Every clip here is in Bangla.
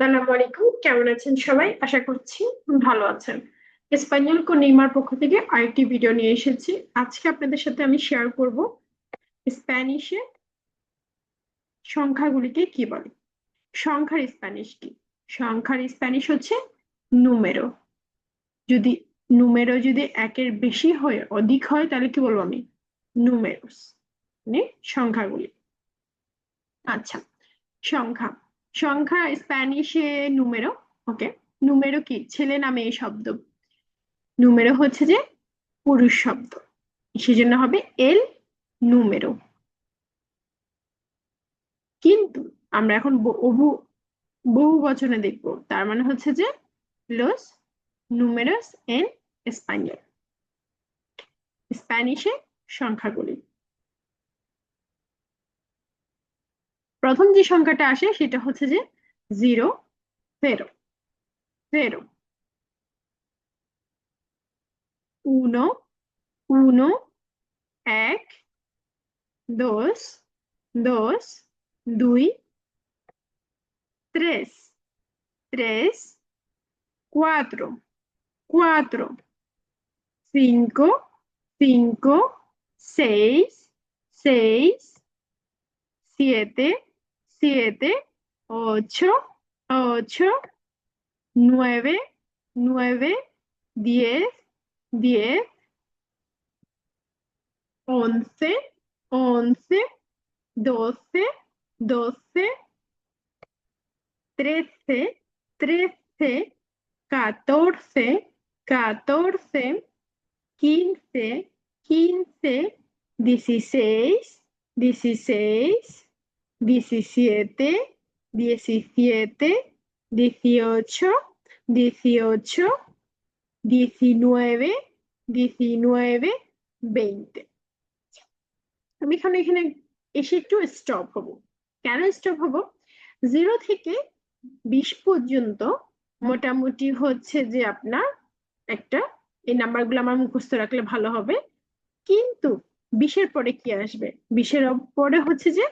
আসসালামু আলাইকুম। কেমন আছেন সবাই? আশা করছি ভালো আছেন। স্পাইনাল কো নেইমার পক্ষ থেকে আরেকটি ভিডিও নিয়ে এসেছি। আজকে আপনাদের সাথে আমি শেয়ার করব স্প্যানিশে সংখ্যাগুলিকে কি বলে? সংখ্যার স্প্যানিশ কি? সংখ্যার স্প্যানিশ হচ্ছে নুমেরো যদি নুমেরো যদি একের বেশি হয়, অধিক হয়, তাহলে কি বলব আমি? নুমেরোস মানে সংখ্যাগুলি। আচ্ছা সংখ্যা। সংখ্যা স্প্যানিশে নুমেরো ওকে নুমেরো কি? ছেলে নামে এই শব্দ। নুমেরো হচ্ছে যে পুরুষ শব্দ। সেজন্য হবে এল নুমেরো কিন্তু আমরা এখন বহু বহু বচনে দেখব। তার মানে হচ্ছে যে লোস নুমেরোস এন স্পানিয়ল স্প্যানিশে সংখ্যাগুলি। প্রথম যে সংখ্যাটা আসে সেটা হচ্ছে যে জিরো ফেরো ফেরো উনো উনো, এক দোষ দোষ দুই ত্রেস ত্রেস কোয়াত্র কোয়াত্র সিনকো সিনকো সেইস সেইস সিয়েতে siete, ocho, ocho, nueve, nueve, diez, diez, once, once, doce, doce, trece, trece, catorce, catorce, quince, quince, dieciséis, dieciséis, diecisiete, diecisiete, dieciocho, dieciocho, diecinueve, diecinueve, veinte. আমি এখানে এখানে এসে একটু স্টপ হব। কেন স্টপ হব? জিরো থেকে বিশ পর্যন্ত মোটামুটি হচ্ছে যে আপনার একটা এই নাম্বারগুলো আমার মুখস্থ রাখলে ভালো হবে। কিন্তু বিশের পরে কি আসবে? বিশের পরে হচ্ছে যে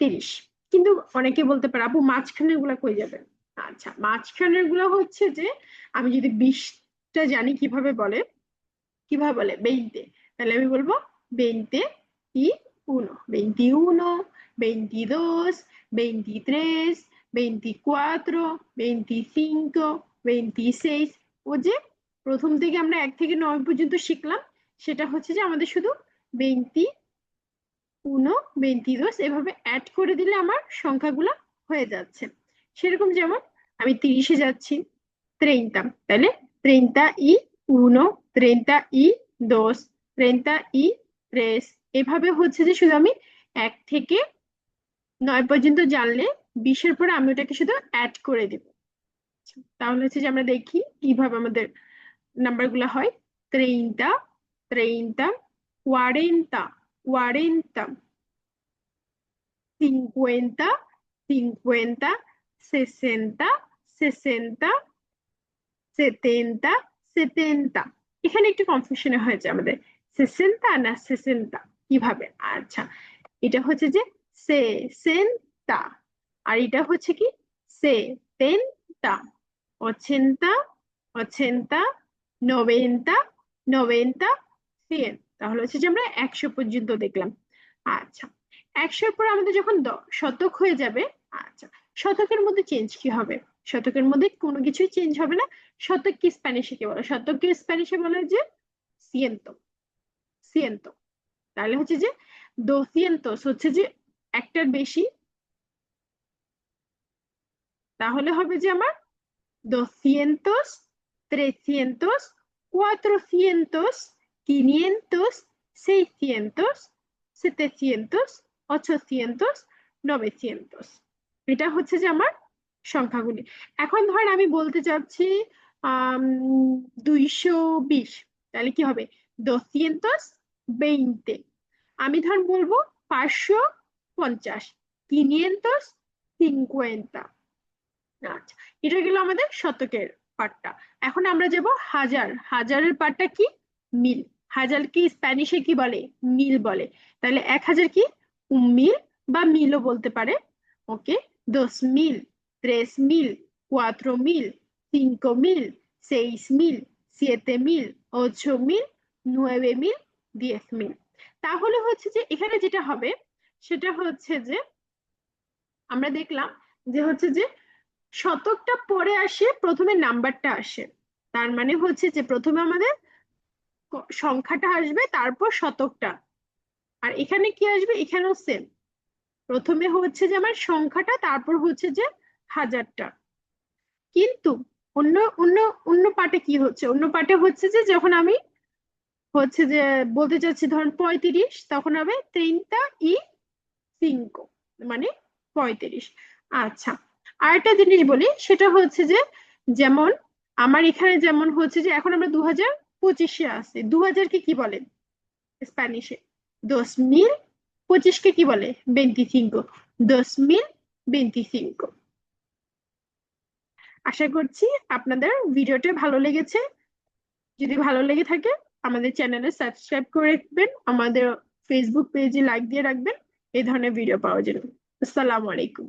তিরিশ। কিন্তু অনেকে বলতে পারে আপু মাঝখানেরগুলা কই যাবে? আচ্ছা মাঝখানেরগুলা হচ্ছে যে আমি যদি বিশটা জানি কীভাবে বলে কীভাবে বলে? বেইতে তাহলে আমি বলব বেইতে ই uno, veintiuno, veintidós, veintitrés, veinticuatro, veinticinco, veintiséis ও যে প্রথম থেকে আমরা এক থেকে নয় পর্যন্ত শিখলাম সেটা হচ্ছে যে আমাদের শুধু বেইন্তি উনো বেন্তিদোস এভাবে অ্যাড করে দিলে আমার সংখ্যাগুলো হয়ে যাচ্ছে। সেরকম যেমন আমি তিরিশে যাচ্ছি ত্রেইনতা তাহলে ত্রেইনতা ই, উনো ত্রেইনতা ই দোস ত্রেইনতা ই ত্রেস এভাবে হচ্ছে যে শুধু আমি এক থেকে নয় পর্যন্ত জানলে বিশের পরে আমি ওটাকে শুধু অ্যাড করে দেব। তাহলে হচ্ছে যে আমরা দেখি কীভাবে আমাদের নাম্বারগুলো হয়। ত্রেইনতা ত্রেইনতা কোয়ারেন্তা 40, 50, 50, 60, 60, 70, 70. এখানে একটু কনফিউশন হয়েছে আমাদের। 60 না 60 কীভাবে? আচ্ছা এটা হচ্ছে যে সে সেন্টা আর এটা হচ্ছে কি? সে টেনটা অচেন্তা অচেন্তা নভেন্তা নভেন্তা সিয়েন্তা তাহলে হচ্ছে যে আমরা একশো পর্যন্ত দেখলাম। আচ্ছা একশোর পর আমাদের যখন শতক হয়ে যাবে আচ্ছা শতকের মধ্যে চেঞ্জ কি হবে? শতকের মধ্যে কোনো কিছুই চেঞ্জ হবে না। শতক কি স্প্যানিশে কি বলে? শতককে স্প্যানিশে বলে যে সিয়েন্তো সিয়েন্তো তাহলে হচ্ছে যে দোসিয়েন্তোস হচ্ছে যে একটার বেশি। তাহলে হবে যে আমার দোসিয়েন্তোস ত্রেসিয়েন্তোস cuatrocientos quinientos, seiscientos, setecientos, ochocientos, novecientos এটা হচ্ছে যে আমার সংখ্যাগুলি। এখন ধর আমি বলতে চাচ্ছি দুইশো বিশ। তাহলে কি হবে? দোসিয়েন্tos veinte আমি ধর বলব পাঁচশো পঞ্চাশ। quinientos cincuenta আচ্ছা এটা গেল আমাদের শতকের পার্টটা এখন আমরা যাব হাজার। হাজারের পার্টটা কি? মিল। হাজার কি স্প্যানিশে কি বলে? মিল বলে। তাহলে এক হাজার কি? মিল বা মিলও বলতে পারে। ওকে দোস মিল ত্রেস মিল cuatro mil, cinco mil, seis mil, siete mil, ocho mil, nueve mil, diez mil তাহলে হচ্ছে যে এখানে যেটা হবে সেটা হচ্ছে যে আমরা দেখলাম যে হচ্ছে যে শতকটা পরে আসে প্রথমে নাম্বারটা আসে। তার মানে হচ্ছে যে প্রথমে আমাদের সংখ্যাটা আসবে, তারপর শতকটা। আর এখানে কি আসবে? এখানেও সেম প্রথমে হচ্ছে যে আমার সংখ্যাটা, তারপর হচ্ছে যে হাজারটা। কিন্তু অন্য অন্য অন্য পার্টে কি হচ্ছে? অন্য পার্টে হচ্ছে যে যখন আমি হচ্ছে যে বলতে চাচ্ছি ধরুন পঁয়ত্রিশ, তখন হবে তিনটা ই সিঙ্কো মানে পঁয়ত্রিশ। আচ্ছা আরেকটা জিনিস বলি, সেটা হচ্ছে যে যেমন, আমার এখানে যেমন হচ্ছে যে এখন আমরা দু হাজার পঁচিশে আছে। দু হাজারকে কি বলে? স্প্যানিশে দশ মিল পঁচিশকে কি বলে? ভেন্টিসিঙ্কো দশ মিল ভেন্টিসিঙ্কো আশা করছি আপনাদের ভিডিওটা ভালো লেগেছে। যদি ভালো লেগে থাকে, আমাদের চ্যানেলে সাবস্ক্রাইব করে রাখবেন। আমাদের ফেসবুক পেজে লাইক দিয়ে রাখবেন। এই ধরনের ভিডিও পাওয়ার জন্য। আসসালামু আলাইকুম।